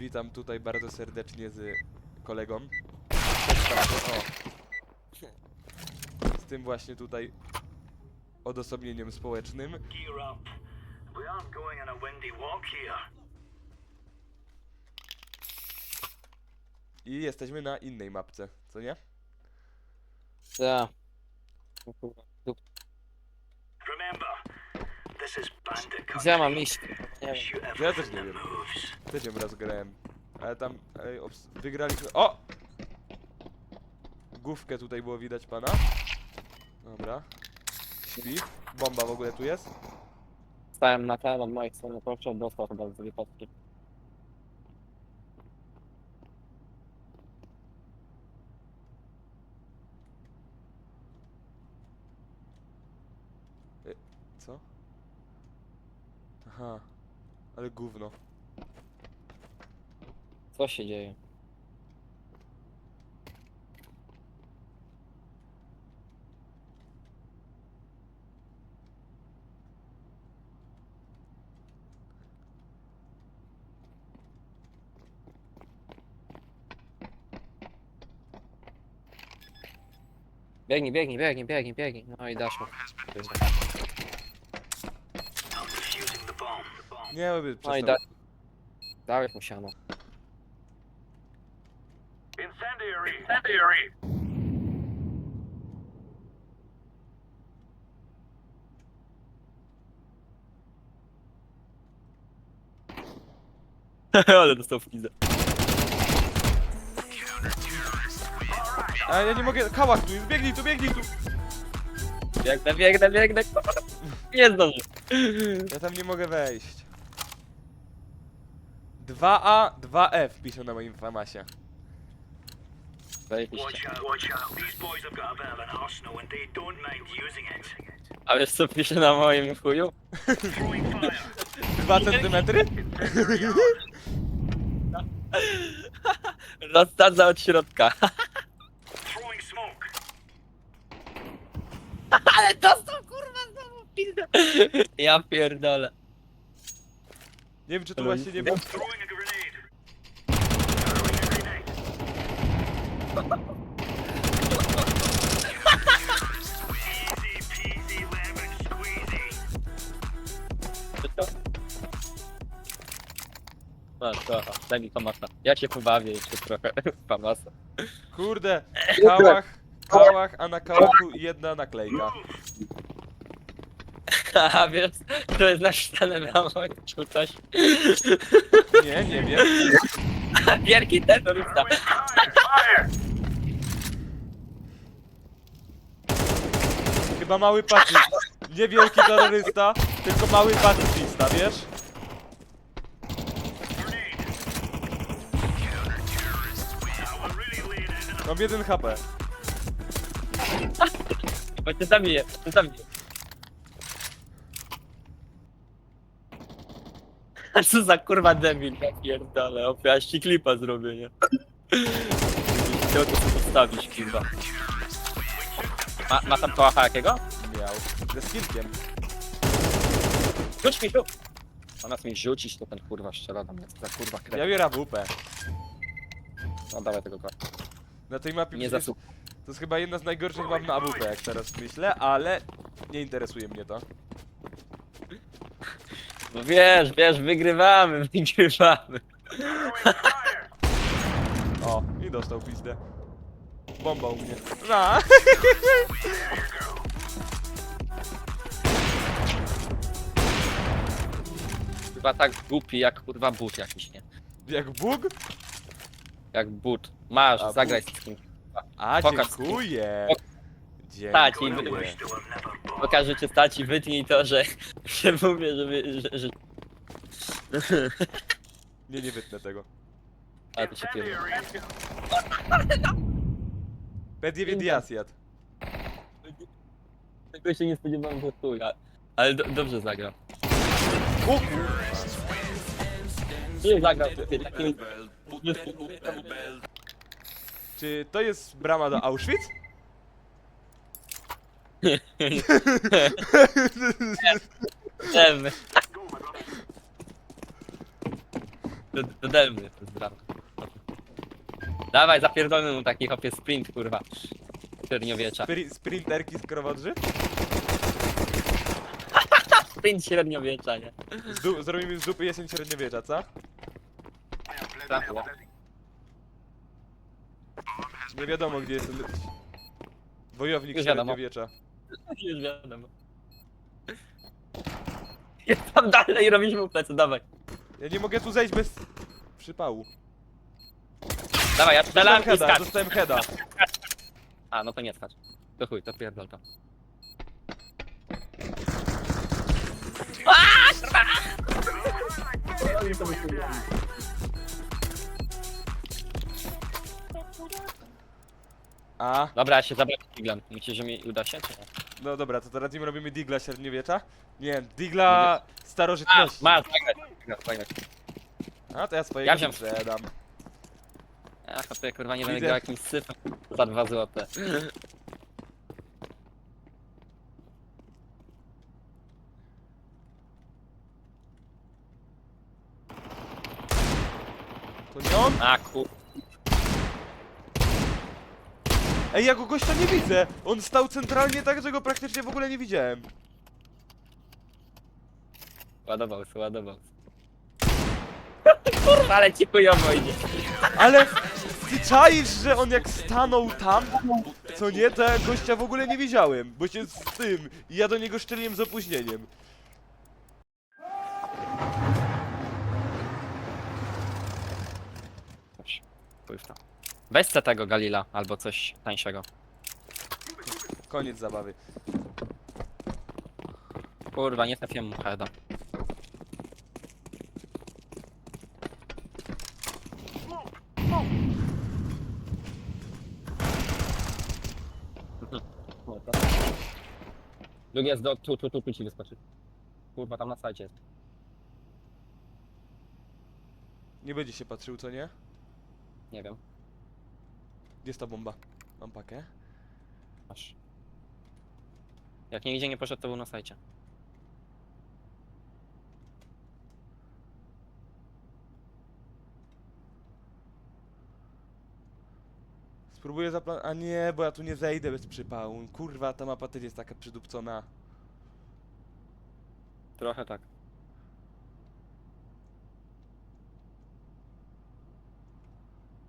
Witam tutaj bardzo serdecznie z kolegą. O. Z tym właśnie tutaj odosobnieniem społecznym. Gear up. We aren't going on a windy walk here. I jesteśmy na innej mapce, co nie? Kurwa. Remember, this is. Gdzie ja mam iść? Nie wiem. Shoot Ja też everything nie that wiem. moves. Też ją raz grałem. Ale tam ej, obs- wygraliśmy. O! Główkę tutaj było widać pana. Dobra. Śpi. Bomba w ogóle tu jest. Stałem na ten od moich stron, proszę, dostał chyba z wypadki. Co? Aha. Ale gówno. Co się dzieje? Biegnij, biegnij, biegnij, biegnij, biegnij. No i dasz mu. Nie, by No i przestał. da... Dałeś mu siano. Incendiary! Incendiary! Ale dostał w pizdę. A ja nie mogę. Kałach tu jest, biegnij tu, biegnij tu! Biegnę, biegnę, biegnę. Nie zdążę. Ja tam nie mogę wejść. 2A, 2F pisze na moim famasie. Zajebiście. Watch out, watch out. These boys have got a bit of an arsenal and they don't mind using it. A wiesz co pisze na moim chuju? Throwing fire. 2 centymetry? Rozsadza od środka. Throwing smoke. Ale dostał kurwa znowu w pizdę. Ja pierdolę. Nie wiem czy to właśnie nie było. Throwing No to, daj mi famasa. Ja się pobawię jeszcze trochę. Famasa. Kurde, kałach, kałach, a na kałachu jedna naklejka. A wiesz, to jest napisane na moim czy coś. Nie, nie wiem. Wielki terrorysta. Chyba mały pacyfista. Nie wielki terrorysta, tylko mały pacyfista, wiesz? Grenade. Now we're really laying it into the Mam jeden HP. Bo cię zabiję, cię zabiję. A co za kurwa debil, ja pierdolę, opiaś ci klipa zrobię, nie? Chciał to sobie postawić, kurwa. Ma, ma tam kołacha jakiego? Miał. Ze skillkiem. Rzuć mi tu! Zamiast mi rzucić, to ten kurwa strzela do mnie, za kurwa Ja krew. biorę AWP. No dawaj tego koła. Na tej mapie Nie przecież-. To jest chyba jedna z najgorszych map na AWP, jak teraz myślę, ale nie interesuje mnie to. No wiesz, wiesz, wygrywamy, wygrywamy. O, i dostał pizdę. Bomba u mnie. Na. Chyba tak głupi jak kurwa but jakiś, nie? Jak Bóg? Jak but. Masz, A, zagraj but. z kim. A, Pokaż. dziękuję. Stać i Dziękuję. Pokażę cię stać i wytnij to, że, że mówię, żeby, że, że... Nie, nie wytnę tego. Ale to się pierdolę. Pediewie dias jadł. Tego się nie spodziewałem, że tu ja. Ale do, dobrze zagrał. O kur... Nie zagrał. takim- Czy to jest brama do Auschwitz? Em, Do, do Delmy, pozdrawiam. Dawaj, zapierdolmy mu taki hopie sprint, kurwa. Średniowiecza. Spri sprinterki z krowodrzy? Sprint średniowiecza, nie? Z du- zrobimy z dupy jesień średniowiecza, co? Trafiło. Nie wiadomo gdzie jest ten... Wojownik Już wiadomo. średniowiecza. Już wiadomo. Jest tam dalej robisz mu plecy, dawaj. Ja nie mogę tu zejść bez przypału. Dawaj, ja strzelam Dostałem i heada, skacz. dostałem heada. A, no to nie skacz. To chuj, to pierdol to. A, Dobra, ja się zabrać Giglan. Myślisz, że mi uda się, czy nie? no dobra, to teraz im robimy digla średniowiecza? Nie, digla starożytności. Masz, zagrać. zagrać, zagrać. A, to ja swojego Ja ja wziąłem. sprzedam. Ja sobie kurwa nie będę Widzę. grał jakimś syfem za dwa złote. On? A. Ej, ja go gościa nie widzę! On stał centralnie tak, że go praktycznie w ogóle nie widziałem. Ładował się, ładował się. Kurwa, ale ci chujowo idzie. Ale ty czaisz, że on jak stanął tam, co nie, to ja gościa w ogóle nie widziałem, bo się z tym, i ja do niego szczeliłem z opóźnieniem. W to. Tego Galila, albo coś tańszego. Koniec zabawy. Kurwa, nie trafiłem mu heada. Drugi jest do... tu, tu, tu, tu ci wyskoczy. Kurwa, tam na sajcie jest. Nie będzie się patrzył, co nie? Nie wiem. Gdzie jest ta bomba? Mam pakę. Masz. Jak nigdzie nie poszedł, to był na sajcie. Spróbuję zaplan... A nie, bo ja tu nie zejdę bez przypału. Kurwa, ta mapa też jest taka przydupcona. Trochę tak.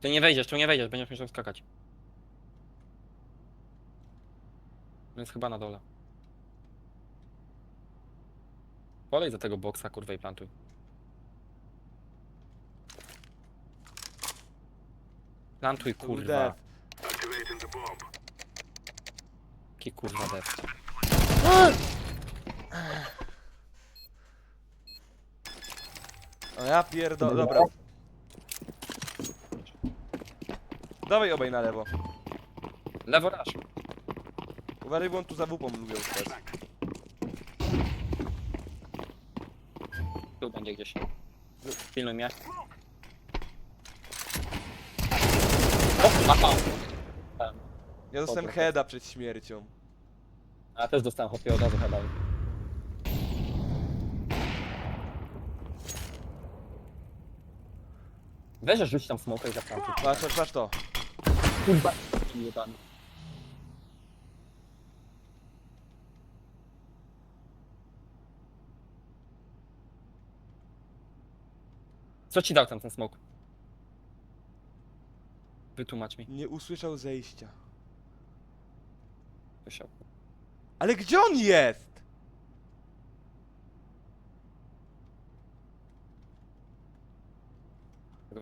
Ty nie wejdziesz, tu nie wejdziesz, będziesz musiał skakać. Więc chyba na dole. Polej za tego boksa, kurwa, i plantuj. Plantuj, kurwa. Jaki kurwa def. O ja pierdolę, dobra. Dawaj obaj na lewo. Lewo rasz. Uważaj, bo on tu za wupą lubią stać. Tu będzie gdzieś. Pilnuj mnie. O, mapa. Ja dostałem Dobra. heada przed śmiercią. A też dostałem hopie od razu headal. Weź, rzuć tam smoka i zaplantuj. Patrz, patrz, patrz to. Kurwa. Jebany. Co ci dał tam ten smok? Wytłumacz mi. Nie usłyszał zejścia. Wysiał. Ale gdzie on jest?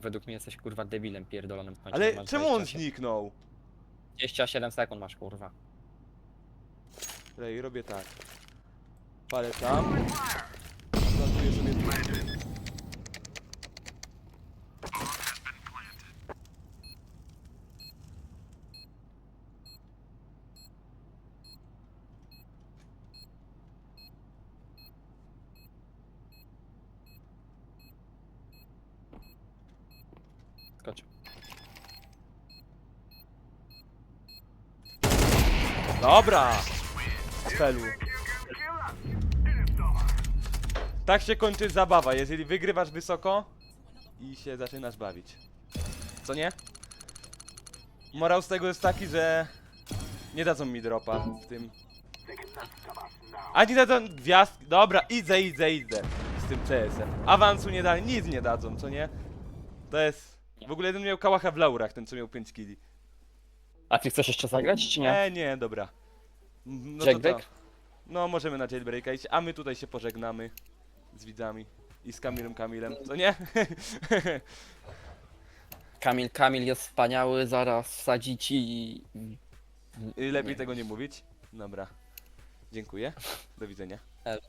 Według mnie jesteś kurwa debilem pierdolonym w końcu. Ale Masz czemu on 27 zniknął? 27 sekund masz kurwa. Rej, robię tak. Palę tam. Plantuję sobie tu. Skocz. Dobra! Felu. Tak się kończy zabawa. Jeżeli wygrywasz wysoko, i się zaczynasz bawić. Co nie? Morał z tego jest taki, że nie dadzą mi dropa w tym. A nie dadzą gwiazd. Dobra, idę, idę, idę z tym CS-em. Awansu nie dali, nic nie dadzą, co nie? To jest. W ogóle jeden miał kałacha w laurach, ten co miał 5 killi. A ty chcesz jeszcze zagrać, czy nie? E, nie, dobra. No to Jailbreak? No, możemy na jailbreaka iść, a my tutaj się pożegnamy z widzami i z Kamilem Kamilem, co nie? Kamil, Kamil jest wspaniały, zaraz wsadzi ci i... I Lepiej Nie. tego nie mówić. Dobra. Dziękuję. Do widzenia. Elo.